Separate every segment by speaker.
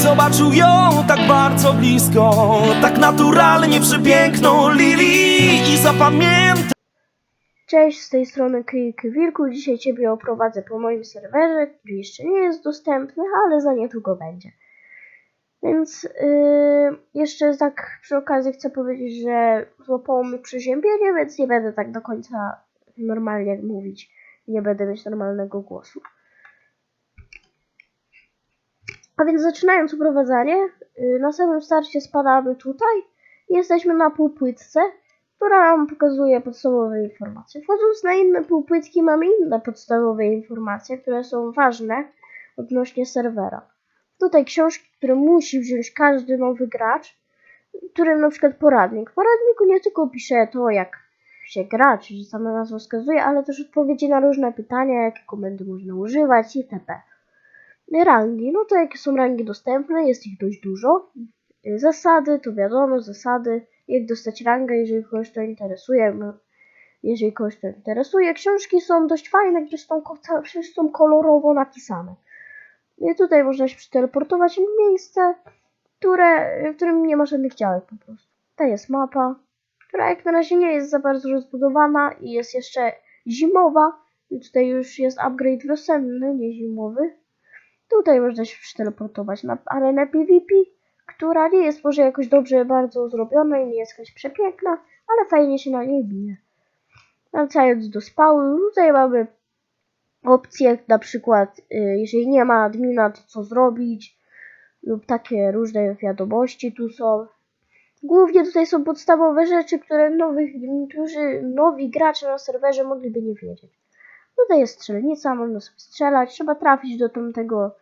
Speaker 1: zobaczył ją tak bardzo blisko Tak naturalnie przepiękną Lili I zapamiętał
Speaker 2: Cześć, z tej strony Krik Wilku. Dzisiaj Ciebie oprowadzę po moim serwerze, który jeszcze nie jest dostępny, ale za niedługo będzie. Więc yy, jeszcze tak przy okazji chcę powiedzieć, że złapało mnie przeziębienie, więc nie będę tak do końca normalnie mówić. Nie będę mieć normalnego głosu. A więc zaczynając uprowadzanie, yy, na samym starcie spadamy tutaj i jesteśmy na półpłytce, która nam pokazuje podstawowe informacje. Wchodząc na inne półpłytki mamy inne podstawowe informacje, które są ważne odnośnie serwera. Tutaj książki, które musi wziąć każdy nowy gracz, którym na przykład poradnik. W poradniku nie tylko pisze to, jak się gra, czyli sama nazwa wskazuje, ale też odpowiedzi na różne pytania, jakie komendy można używać itp. Rangi, no to jakie są rangi dostępne, jest ich dość dużo. Zasady, to wiadomo, zasady, jak dostać rangę, jeżeli kogoś to interesuje. no, Jeżeli kogoś to interesuje. Książki są dość fajne, gdyż są, przecież są kolorowo napisane. I tutaj można się przeteleportować w miejsce, które, w którym nie ma żadnych działek po prostu. To jest mapa, która jak na razie nie jest za bardzo rozbudowana i jest jeszcze zimowa. I tutaj już jest upgrade wiosenny, nie zimowy. Tutaj można się przeteleportować na arenę PvP, która nie jest może jakoś dobrze bardzo zrobiona i nie jest jakaś przepiękna, ale fajnie się na niej bije. Wracając do spału, tutaj mamy opcje, na przykład y, jeżeli nie ma admina, to co zrobić, lub takie różne wiadomości tu są. Głównie tutaj są podstawowe rzeczy, które nowych, którzy nowi gracze na serwerze mogliby nie wiedzieć. Tutaj jest strzelnica, można sobie strzelać, trzeba trafić do tamtego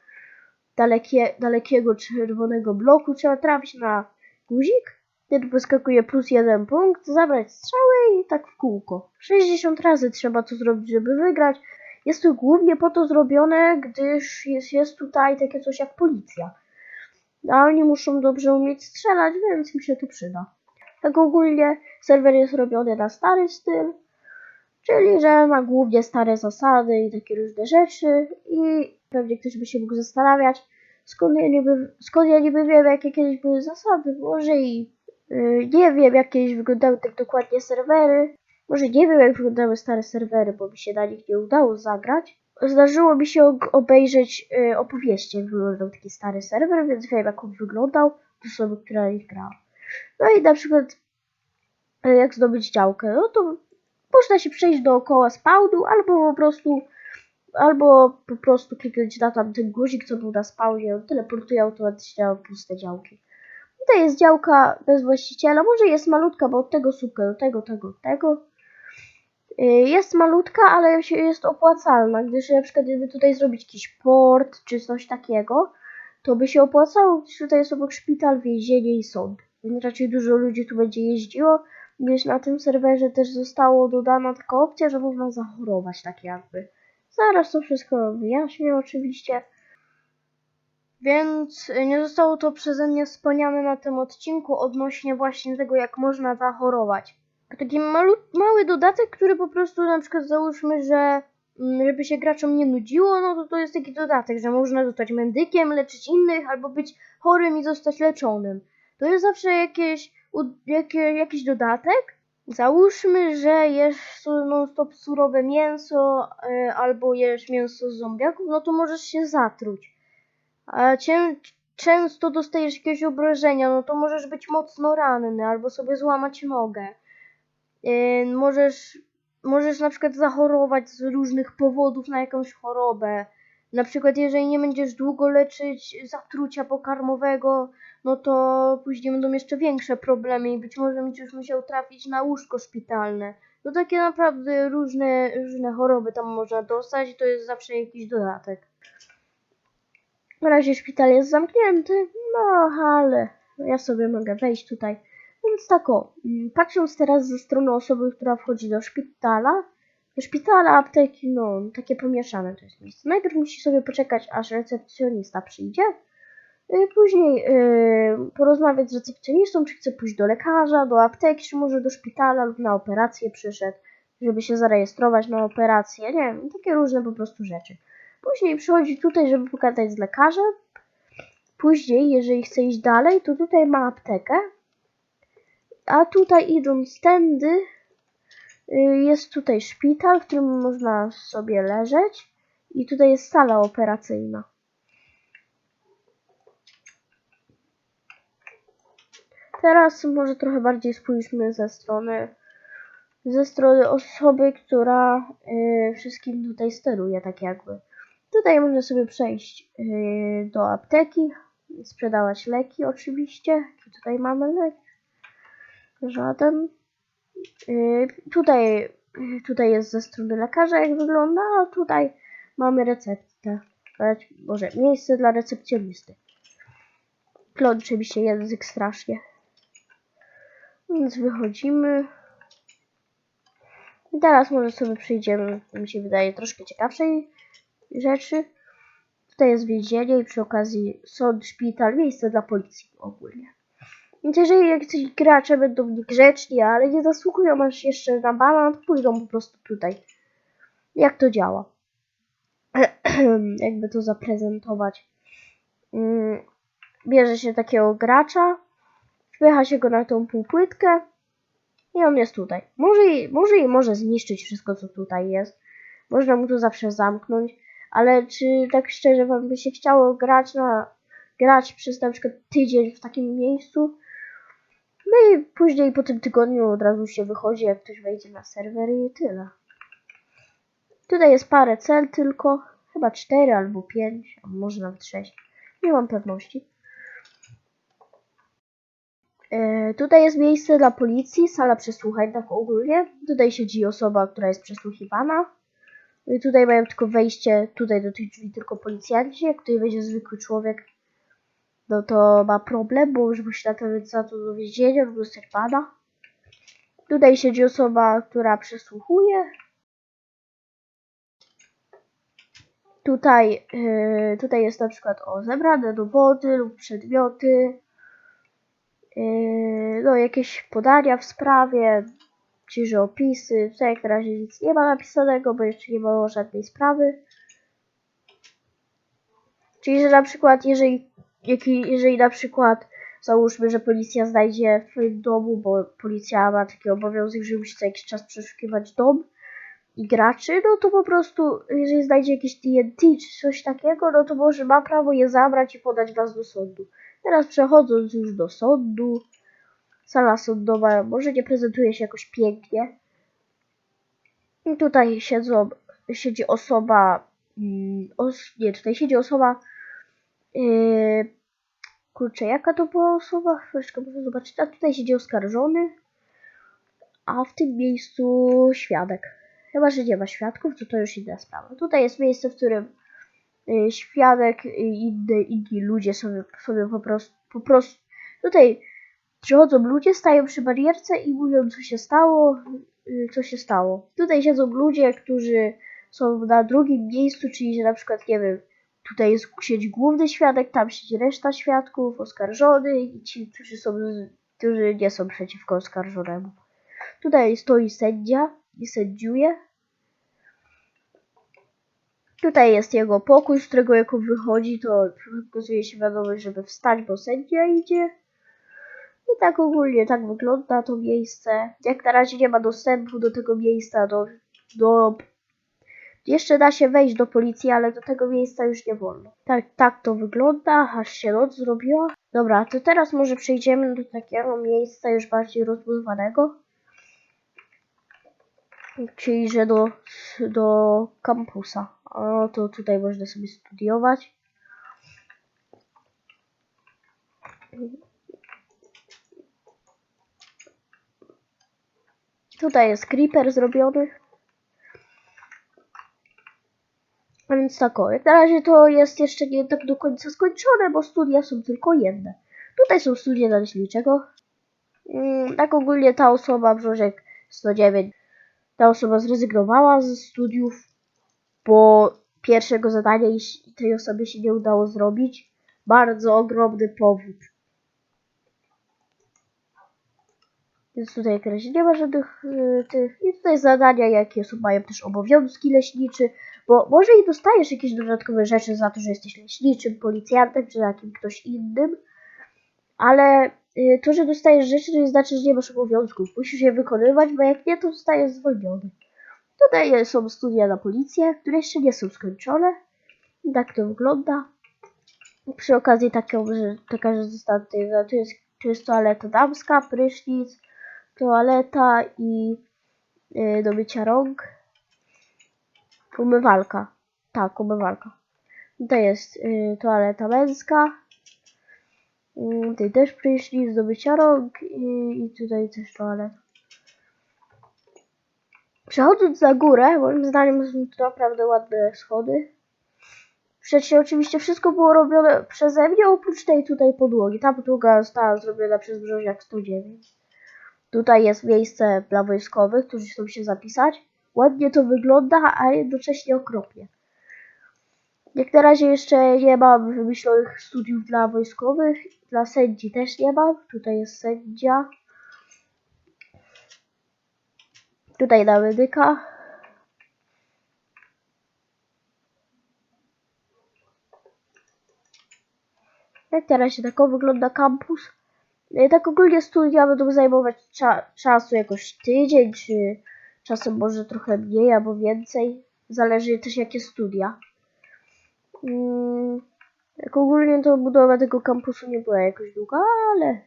Speaker 2: dalekie, dalekiego czerwonego bloku, trzeba trafić na guzik, wtedy poskakuje plus jeden punkt, zabrać strzałę i tak w kółko. 60 razy trzeba to zrobić, żeby wygrać. Jest to głównie po to zrobione, gdyż jest, jest tutaj takie coś jak policja. A oni muszą dobrze umieć strzelać, więc im się to przyda. Tak ogólnie serwer jest robiony na stary styl, czyli że ma głównie stare zasady i takie różne rzeczy i pewnie ktoś by się mógł zastanawiać, skąd ja niby, skąd ja niby wiem, jakie kiedyś były zasady. Może i yy, nie wiem, jak kiedyś wyglądały tak dokładnie serwery. Może nie wiem, jak wyglądały stare serwery, bo mi się na nich nie udało zagrać. Zdarzyło mi się obejrzeć yy, opowieści, jak wyglądał taki stary serwer, więc wiem, jak on wyglądał, to osoby, które na nich grała. No i na przykład, yy, jak zdobyć działkę, no to można się przejść dookoła spawnu, albo po prostu albo po prostu kliknąć na tamten guzik, co był na spawnie, on teleportuje automatycznie na puste działki. Tutaj jest działka bez właściciela, może jest malutka, bo od tego słupka tego, tego, tego. Yy, Jest malutka, ale jest opłacalna, gdyż na przykład gdyby tutaj zrobić jakiś port, czy coś takiego, to by się opłacało, gdyż tutaj jest obok szpital, więzienie i sąd. Więc raczej dużo ludzi tu będzie jeździło, gdyż na tym serwerze też zostało dodana taka opcja, że można zachorować tak jakby. Zaraz to wszystko wyjaśnię oczywiście. Więc y, nie zostało to przeze mnie wspomniane na tym odcinku odnośnie właśnie tego, jak można zachorować. Taki malu, mały dodatek, który po prostu na przykład załóżmy, że mm, żeby się graczom nie nudziło, no to to jest taki dodatek, że można zostać medykiem, leczyć innych, albo być chorym i zostać leczonym. To jest zawsze jakieś, jakie, jakiś dodatek, Załóżmy, że jesz su- non-stop surowe mięso y, albo jesz mięso z zombiaków, no to możesz się zatruć. A cię, często dostajesz jakieś obrażenia, no to możesz być mocno ranny albo sobie złamać nogę. Y, możesz, możesz na przykład zachorować z różnych powodów na jakąś chorobę. Na przykład jeżeli nie będziesz długo leczyć zatrucia pokarmowego, no to później będą jeszcze większe problemy i być może będziesz musiał trafić na łóżko szpitalne. No takie naprawdę różne, różne choroby tam można dostać i to jest zawsze jakiś dodatek. Na razie szpital jest zamknięty, no ale ja sobie mogę wejść tutaj. Więc tak o, mm, patrząc teraz ze strony osoby, która wchodzi do szpitala, do szpitala, apteki, no takie pomieszane to jest miejsce. Najpierw musi sobie poczekać, aż recepcjonista przyjdzie, Później y, porozmawiać z recepcjonistą, czy chce pójść do lekarza, do apteki, czy może do szpitala lub na operację przyszedł, żeby się zarejestrować na operację. Nie wiem, takie różne po prostu rzeczy. Później przychodzi tutaj, żeby pogadać z lekarzem. Później, jeżeli chce iść dalej, to tutaj ma aptekę. A tutaj idąc tędy, y, jest tutaj szpital, w którym można sobie leżeć. I tutaj jest sala operacyjna. Teraz może trochę bardziej spójrzmy ze strony ze strony osoby, która y, wszystkim tutaj steruje, tak jakby. Tutaj można sobie przejść y, do apteki, sprzedawać leki oczywiście. Tutaj mamy lek? Żaden. Y, tutaj, tutaj jest ze strony lekarza, jak wygląda, a tutaj mamy receptę. Może miejsce dla recepcjonisty. Klączy mi się język strasznie. Więc wychodzimy. I teraz może sobie przejdziemy, mi się wydaje, troszkę ciekawszej rzeczy. Tutaj jest więzienie i przy okazji sąd, szpital, miejsce dla policji ogólnie. Więc jeżeli jacyś gracze będą niegrzeczni, ale nie zasługują aż jeszcze na bana, to pójdą po prostu tutaj. Jak to działa? Jakby to zaprezentować. Mm, Bierze się takiego gracza, wpycha się go na tą półpłytkę i on jest tutaj. Może i, może i może zniszczyć wszystko, co tutaj jest. Można mu to zawsze zamknąć, ale czy tak szczerze wam by się chciało grać na grać przez na przykład tydzień w takim miejscu? No i później po tym tygodniu od razu się wychodzi, jak ktoś wejdzie na serwer i tyle. Tutaj jest parę cel tylko, chyba cztery albo pięć, a może nawet sześć. Nie mam pewności. E, tutaj jest miejsce dla policji, sala przesłuchań, tak ogólnie. Tutaj siedzi osoba, która jest przesłuchiwana. I tutaj mają tylko wejście, tutaj do tych drzwi tylko policjanci. Jak tutaj wejdzie zwykły człowiek, no to ma problem, bo już musi nawet za to do więzienia lub dostać pana. Tutaj siedzi osoba, która przesłuchuje. Tutaj, yy, tutaj jest na przykład o zebrane dowody lub przedmioty. Yy, no, jakieś podania w sprawie, czy że opisy. Tutaj jak na razie nic nie ma napisanego, bo jeszcze nie było żadnej sprawy. Czyli, że na przykład, jeżeli, jeżeli na przykład załóżmy, że policja znajdzie w twoim domu, bo policja ma taki obowiązek, że musi co jakiś czas przeszukiwać dom i graczy, no to po prostu, jeżeli znajdzie jakieś TNT czy coś takiego, no to może ma prawo je zabrać i podać was do sądu. Teraz przechodząc już do sądu, sala sądowa może nie prezentuje się jakoś pięknie. I tutaj siedzą, siedzi osoba, mm, os, nie, tutaj siedzi osoba, yy, kurczę, jaka to była osoba? Chwileczkę muszę zobaczyć. A tutaj siedzi oskarżony, a w tym miejscu świadek. Chyba, że nie ma świadków, to to już inna sprawa. Tutaj jest miejsce, w którym y, świadek i inny, inni ludzie sobie, sobie po prostu, po prostu tutaj przychodzą ludzie, stają przy barierce i mówią, co się stało, y, co się stało. Tutaj siedzą ludzie, którzy są na drugim miejscu, czyli że na przykład, nie wiem, tutaj jest, siedzi główny świadek, tam siedzi reszta świadków, oskarżony i ci, którzy są, którzy nie są przeciwko oskarżonemu. Tutaj stoi sędzia sędziuje. Tutaj jest jego pokój, z którego jak on wychodzi, to pokazuje się wiadomość, żeby wstać, bo sędzia idzie. I tak ogólnie tak wygląda to miejsce. Jak na razie nie ma dostępu do tego miejsca, do, do... Jeszcze da się wejść do policji, ale do tego miejsca już nie wolno. Tak, tak to wygląda, aż się noc zrobiła. Dobra, to teraz może przejdziemy do takiego miejsca już bardziej rozbudowanego. Czyli, że do, do kampusa. O, to tutaj można sobie studiować. Tutaj jest creeper zrobiony. A więc tak o, jak na razie to jest jeszcze nie tak do końca skończone, bo studia są tylko jedne. Tutaj są studia naleśniczego. Mm, tak ogólnie ta osoba, Brzożek 109, ta osoba zrezygnowała ze studiów, bo pierwszego zadania tej osobie się nie udało zrobić. Bardzo ogromny powód. Więc tutaj razie nie ma żadnych y, tych. I tutaj zadania, jakie są, mają też obowiązki leśniczy, bo może i dostajesz jakieś dodatkowe rzeczy za to, że jesteś leśniczym, policjantem, czy jakim ktoś innym, ale to, że dostajesz rzeczy, to nie znaczy, że nie masz obowiązków. Musisz je wykonywać, bo jak nie, to zostajesz zwolniony. Tutaj są studia na policję, które jeszcze nie są skończone. Tak to wygląda. Przy okazji taką, że taka, że została tutaj, no, tu jest, tu jest toaleta damska, prysznic, toaleta i yy, do mycia rąk. Umywalka. Tak, umywalka. Tutaj jest yy, toaleta męska. Yy, tutaj też prysznic do mycia rąk i, i tutaj też toaleta. Przechodząc na górę, moim zdaniem są to naprawdę ładne schody. Przecież oczywiście wszystko było robione przeze mnie, oprócz tej tutaj podłogi. Ta podłoga została zrobiona przez Brzoziak 109. Tutaj jest miejsce dla wojskowych, którzy chcą się zapisać. Ładnie to wygląda, a jednocześnie okropnie. Jak na razie jeszcze nie mam wymyślonych studiów dla wojskowych. Dla sędzi też nie mam. Tutaj jest sędzia. Tutaj na medyka. Jak na razie tak wygląda kampus. I tak ogólnie studia będą zajmować cza czasu jakoś tydzień, czy czasem może trochę mniej albo więcej. Zależy też jakie studia. Mm, jak ogólnie to budowa tego kampusu nie była jakoś długa, ale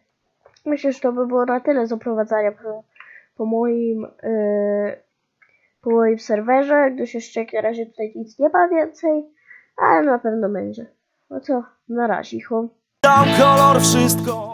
Speaker 2: myślę, że to by było na tyle z oprowadzania po, po moim yy, po moim serwerze, gdyż jeszcze jak na razie tutaj nic nie ma więcej, ale na pewno będzie. No to na razie, home.
Speaker 1: Dał kolor wszystko